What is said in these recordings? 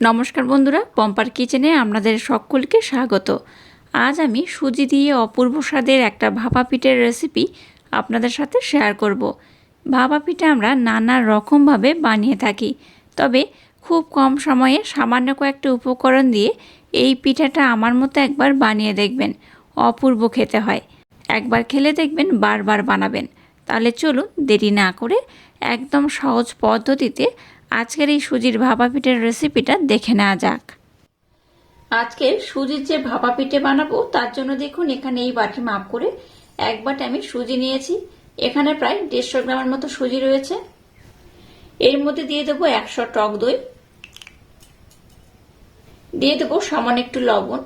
নমস্কার বন্ধুরা, পম্পার কিচেনে আপনাদের সকলকে স্বাগত। আজ আমি সুজি দিয়ে অপূর্ব স্বাদের একটা ভাপা পিঠের রেসিপি আপনাদের সাথে শেয়ার করব। ভাপা পিঠা আমরা নানা রকমভাবে বানিয়ে থাকি, তবে খুব কম সময়ে সামান্য কয়েকটা উপকরণ দিয়ে এই পিঠাটা আমার মতো একবার বানিয়ে দেখবেন, অপূর্ব খেতে হয়। একবার খেলে দেখবেন বারবার বানাবেন। তাহলে চলুন দেরি না করে একদম সহজ পদ্ধতিতে আজকের এই সুজির ভাপা পিঠের রেসিপিটা দেখে নেওয়া যাক। আজকে সুজির যে ভাপা পিঠে বানাবো, তার জন্য দেখুন এখানে এই বাটি মাপ করে এক বাটি আমি সুজি নিয়েছি। এখানে প্রায় দেড়শো গ্রামের মতো সুজি রয়েছে। এর মধ্যে দিয়ে দেবো একশো টক দই। দিয়ে দেবো সামান্য একটু লবণ।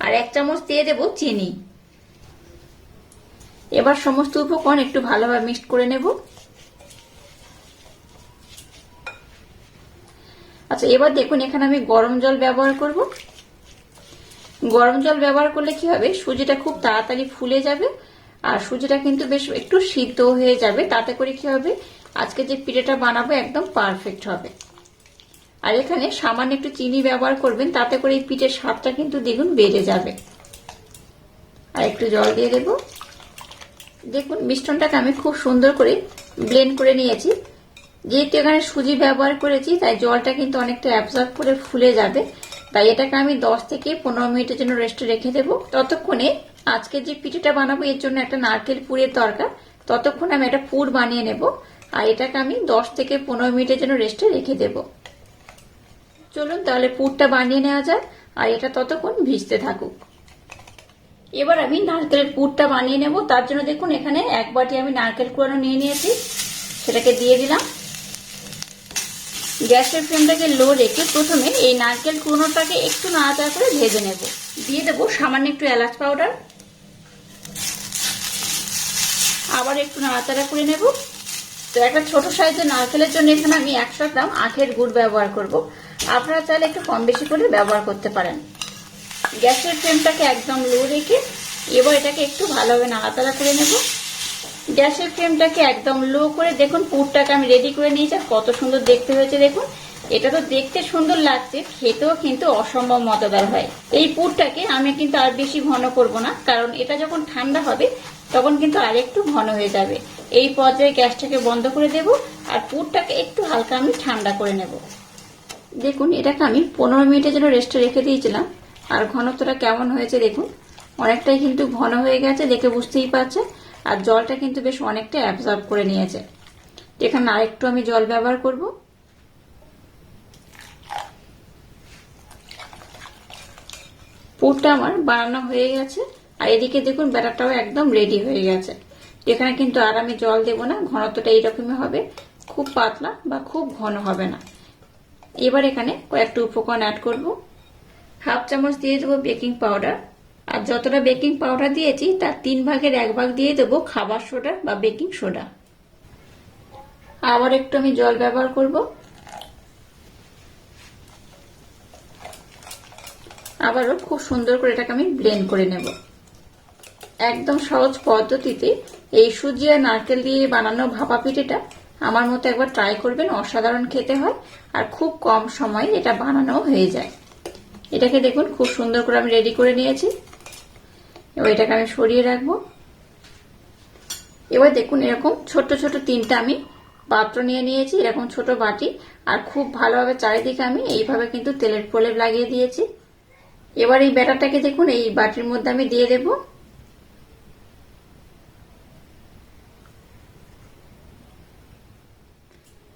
আর এক চামচ দিয়ে দেবো চিনি। এবার সমস্ত উপকরণ একটু ভালোভাবে মিক্সড করে নেব। আচ্ছা এবার দেখুন, এখানে আমি গরম জল ব্যবহার করব। গরম জল ব্যবহার করলে কি হবে? সুজিটা খুব তাড়াতাড়ি ফুলে যাবে আর সুজিটা কিন্তু বেশ একটু সিদ্ধ হয়ে যাবে। তাতে করে কি হবে? আজকে যে পিঠেটা বানাবো একদম পারফেক্ট হবে। আর এখানে সামান্য একটু চিনি ব্যবহার করবেন, তাতে করে এই পিঠের স্বাদটা কিন্তু দ্বিগুণ বেড়ে যাবে। আর একটু জল দিয়ে দেব। দেখুন, মিশ্রণটাকে আমি খুব সুন্দর করে ব্লেন্ড করে নিয়েছি। যেহেতু এখানে সুজি ব্যবহার করেছি, তাই জলটা কিন্তু অনেকটা অ্যাবজর্ব করে ফুলে যাবে। তাই এটাকে আমি দশ থেকে পনেরো মিনিটের জন্য রেস্টে রেখে দেব। ততক্ষণে আজকে যে পিঠেটা বানাবো, এর জন্য একটা নারকেল পুরের দরকার ততক্ষণে আমি একটা পুর বানিয়ে নেব। আর এটাকে আমি দশ থেকে পনেরো মিনিটের জন্য রেস্টে রেখে দেব। চলুন তাহলে পুরটা বানিয়ে নেওয়া যায় আর এটা ততক্ষণ ভিজতে থাকুক। এবার আমি নারকেলের পুরটা বানিয়ে নেব। তার জন্য দেখুন, এখানে এক বাটি আমি নারকেল কুড়ানো নিয়ে নিয়েছি। সেটাকে দিয়ে দিলাম। গ্যাসের ফ্লেমটাকে লো রেখে প্রথমে এই নারকেল কুড়োটাকে একটু নাড়াচাড়া করে ভেজে নেব। দিয়ে দেবো সামান্য একটু এলাচ পাউডার। আবার একটু নাড়াচাড়া করে নেব। তো একটা ছোট সাইজের নারকেলের জন্য এখানে আমি একশো গ্রাম আখের গুড় ব্যবহার করব। আপনারা চাইলে একটু কম বেশি করে ব্যবহার করতে পারেন। গ্যাসের ফ্লেমটাকে একদম লো রেখে এবার এটাকে একটু ভালোভাবে নাড়াচাড়া করে নেব। গ্যাসের ফ্লেমটাকে একদম লো করে দেখুন, পুরটাকে আমি রেডি করে নিয়েছি কত সুন্দর দেখতে হয়েছে দেখুন। এটা তো দেখতে সুন্দর লাগছে, খেতেও কিন্তু অসম্ভব মজাদার হয়। এই পুরটাকে আমি কিন্তু আর বেশি ঘন করব না, কারণ এটা যখন ঠান্ডা হবে, তখন কিন্তু আর একটু ঘন হয়ে যাবে। এই পর্যায়ে গ্যাসটাকে বন্ধ করে দেব আর পুরটাকে একটু হালকা আমি ঠান্ডা করে নেব। দেখুন, এটাকে আমি পনেরো মিনিটের জন্য রেস্টে রেখে দিয়েছিলাম। আর ঘনত্বটা কেমন হয়েছে দেখুন, অনেকটাই কিন্তু ঘন হয়ে গেছে, দেখে বুঝতেই পারছে আর জলটা কিন্তু বেশ অনেকটা অ্যাবজর্ব করে নিয়েছে। এখানে আরেকটু আমি জল ব্যবহার করব। পুরটা আমার বানানো হয়ে গেছে। আর এদিকে দেখুন, ব্যাটারটাও একদম রেডি হয়ে গেছে। এখানে কিন্তু আর আমি জল দেব না, ঘনত্বটা এইরকমই হবে। খুব পাতলা বা খুব ঘন হবে না। এবার এখানে কয়েকটা উপকরণ অ্যাড করব। হাফ চামচ দিয়ে দেবো বেকিং পাউডার আর যতটা বেকিং পাউডার দিয়েছি, তার তিন ভাগের এক ভাগ দিয়ে দেবো খাবার সোডা বা বেকিং সোডা। আবার একটু আমি জল ব্যবহার করব। আবারও খুব সুন্দর করে এটাকে আমি ব্লেন্ড করে নেব। একদম সহজ পদ্ধতিতে এই সুজি আর নারকেল দিয়ে বানানো ভাপা পিঠেটা আমার মতো একবার ট্রাই করবেন, অসাধারণ খেতে হয় আর খুব কম সময়ে এটা বানানো হয়ে যায়। এটাকে দেখুন, খুব সুন্দর করে আমি রেডি করে নিয়েছি। এবার এটাকে আমি সরিয়ে রাখব। এবার দেখুন এরকম ছোট ছোট তিনটা আমি পাত্র নিয়ে নিয়েছি, এরকম ছোট বাটি। আর খুব ভালোভাবে চারিদিকে আমি এইভাবে কিন্তু তেলের প্রলেপ লাগিয়ে দিয়েছি। এবার এই ব্যাটারটাকে দেখুন, এই বাটির মধ্যে আমি দিয়ে দেব।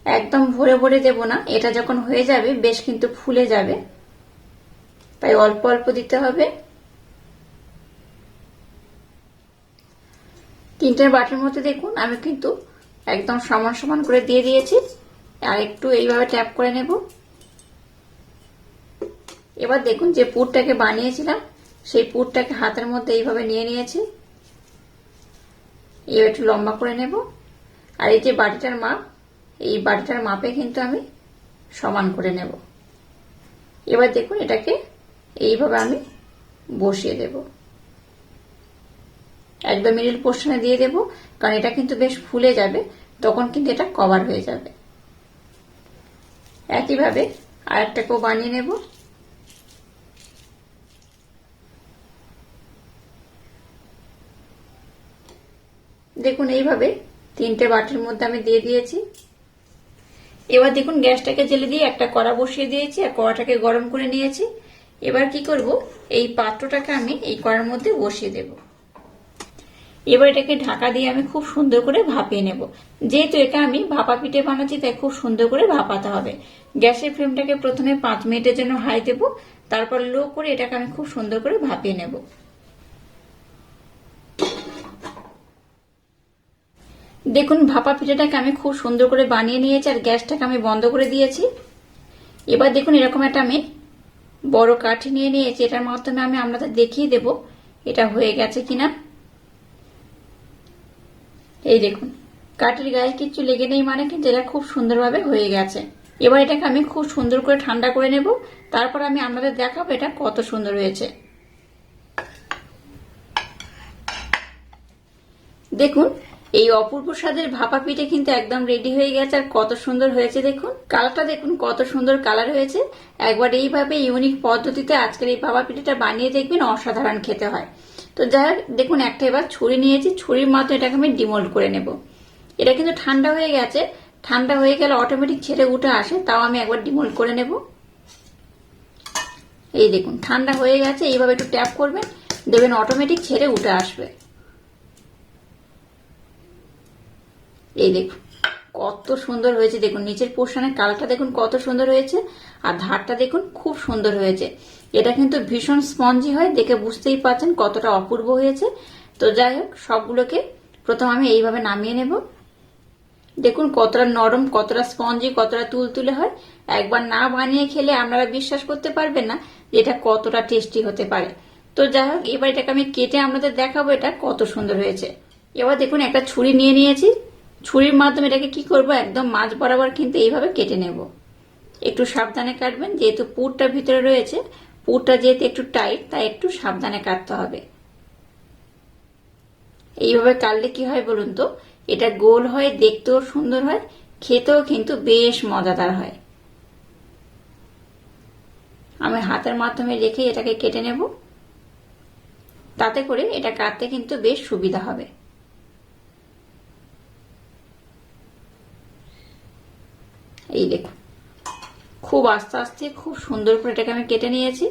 একদম ভরে ভরে দেব না, এটা যখন হয়ে যাবে বেশ কিন্তু ফুলে যাবে। তাই অল্প অল্প দিতে হবে। তিনটের বাটির মধ্যে দেখুন, আমি কিন্তু একদম সমান সমান করে দিয়ে দিয়েছি। আর একটু এইভাবে ট্যাপ করে নেব। এবার দেখুন যে পুরটাকে বানিয়েছিলাম, সেই পুরটাকে হাতের মধ্যে এইভাবে নিয়ে নিয়েছি। এবার একটু লম্বা করে নেব। আর এই যে বাটিটার মাপ, এই বাটিটার মাপে কিন্তু আমি সমান করে নেব। এবার দেখুন এটাকে এইভাবে আমি বসিয়ে দেবো। একদম মিডিল পোর্শনে দিয়ে দেব, কারণ এটা কিন্তু বেশ ফুলে যাবে, তখন কিন্তু এটা কভার হয়ে যাবে। একইভাবে আর একটাকেও বানিয়ে নেব। দেখুন, এইভাবে তিনটে বাটির মধ্যে আমি দিয়ে দিয়েছি। এবার দেখুন, গ্যাসটাকে জেলে দিয়ে একটা কড়া বসিয়ে দিয়েছি, আর কড়াটাকে গরম করে নিয়েছি। এবার কি করব, এই পাত্রটাকে আমি এই কড়ার মধ্যে বসিয়ে দেব। এবার এটাকে ঢাকা দিয়ে আমি খুব সুন্দর করে ভাপিয়ে নেব। যেহেতু এটা আমি ভাপা পিঠে বানাচ্ছি, তাই খুব সুন্দর করে ভাপাতে হবে। গ্যাসের ফ্লেমটাকে প্রথমে পাঁচ মিনিটের জন্য হাই দেব, তারপর লো করে এটাকে আমি খুব সুন্দর করে ভাপিয়ে নেব। দেখুন, ভাপা পিঠাটাকে আমি খুব সুন্দর করে বানিয়ে নিয়েছি আর গ্যাসটাকে আমি বন্ধ করে দিয়েছি। এবার দেখুন, এরকম একটা আমি বড় কাঠি নিয়ে নিয়েছি। এটার মাধ্যমে আমি আপনাদের দেখিয়ে দেব এটা হয়ে গেছে কিনা। এই দেখুন, কাঠের গায়ে কিচ্ছু লেগে নেই মানে কিন্তু এটা খুব সুন্দরভাবে হয়ে গেছে। এবার এটাকে আমি খুব সুন্দর করে ঠান্ডা করে নেব। তারপর আমি আপনাদের দেখাবো এটা কত সুন্দর হয়েছে। দেখুন, এই অপূর্ব স্বাদের ভাপা পিঠে কিন্তু একদম রেডি হয়ে গেছে, আর কত সুন্দর হয়েছে দেখুন। কালারটা দেখুন, কত সুন্দর কালার হয়েছে। একবার এইভাবে ইউনিক পদ্ধতিতে আজকের এই ভাপা পিঠেটা বানিয়ে দেখবেন অসাধারণ খেতে হয়। তো যাই দেখুন, একটা এবার ছুরি নিয়েছি, ছুরির মাধ্যমে এটাকে আমি ডিমোল্ড করে নেব। এটা কিন্তু ঠান্ডা হয়ে গেছে, ঠান্ডা হয়ে গেলে অটোমেটিক ছেড়ে উঠে আসে, তাও আমি একবার ডিমোল্ড করে নেব। এই দেখুন, ঠান্ডা হয়ে গেছে, এইভাবে একটু ট্যাপ করবেন দেবেন অটোমেটিক ছেড়ে উঠে আসবে। এই দেখুন, কত সুন্দর হয়েছে, দেখুন, নিচের পোর্শনের কালারটা দেখুন কত সুন্দর হয়েছে, আর ধারটা দেখুন খুব সুন্দর হয়েছে। এটা কিন্তু ভীষণ স্পঞ্জি হয়, দেখে বুঝতেই পারছেন কতটা অপূর্ব হয়েছে। তো যাই হোক, সবগুলোকে প্রথম আমি এইভাবে নামিয়ে নেব। দেখুন কতটা নরম, কতটা স্পঞ্জি, কতটা তুলতুলে হয়। একবার না বানিয়ে খেলে আপনারা বিশ্বাস করতে পারবেন না যে এটা কতটা টেস্টি হতে পারে। তো যাই হোক, এবার এটাকে আমি কেটে আপনাদের দেখাবো এটা কত সুন্দর হয়েছে। এবার দেখুন একটা ছুরি নিয়ে নিয়েছি। ছুরির মাধ্যমে এটাকে কি করব, একদম মাছ বরাবর কিন্তু এইভাবে কেটে নেব। একটু সাবধানে কাটবেন, যেহেতু পুরটা ভিতরে রয়েছে পুরটা যেহেতু একটু টাইট তাই একটু সাবধানে কাটতে হবে। এইভাবে কাটলে কি হয় বলুন তো? এটা গোল হয় দেখতেও সুন্দর হয়, খেতেও কিন্তু বেশ মজাদার হয়। আমি হাতের মাধ্যমে রেখে এটাকে কেটে নেব। তাতে করে এটা কাটতে কিন্তু বেশ সুবিধা হবে। এই দেখুন। খুব আস্তে আস্তে, খুব সুন্দর করে এটাকে আমি কেটে নিয়েছি।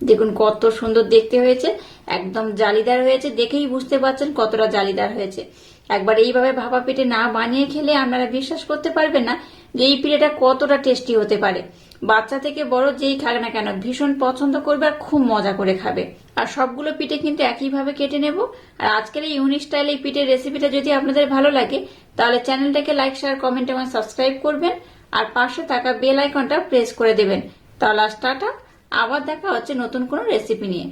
দেখুন কত সুন্দর দেখতে হয়েছে, একদম জালিদার হয়েছে, দেখেই বুঝতে পারছেন কতটা জালিদার হয়েছে। একবার এইভাবে ভাপা পিঠে না বানিয়ে খেলে আপনারা বিশ্বাস করতে পারবেন না যে এই পিঠেটা কতটা টেস্টি হতে পারে। বাচ্চা থেকে বড় যেই খাবে না কেন, ভীষণ পছন্দ করবে আর খুব মজা করে খাবে। আর সবগুলো পিঠে কিন্তু একইভাবে কেটে নেব। আর আজকের এই ইউনিক স্টাইল এই পিঠের রেসিপিটা যদি আপনাদের ভালো লাগে, তাহলে চ্যানেলটাকে লাইক শেয়ার কমেন্ট এবং সাবস্ক্রাইব করবেন। আর পাশে থাকা বেল আইকনটা প্রেস করে দেবেন। তাহলে টাটা। আবার দেখা হচ্ছে নতুন কোনো রেসিপি নিয়ে।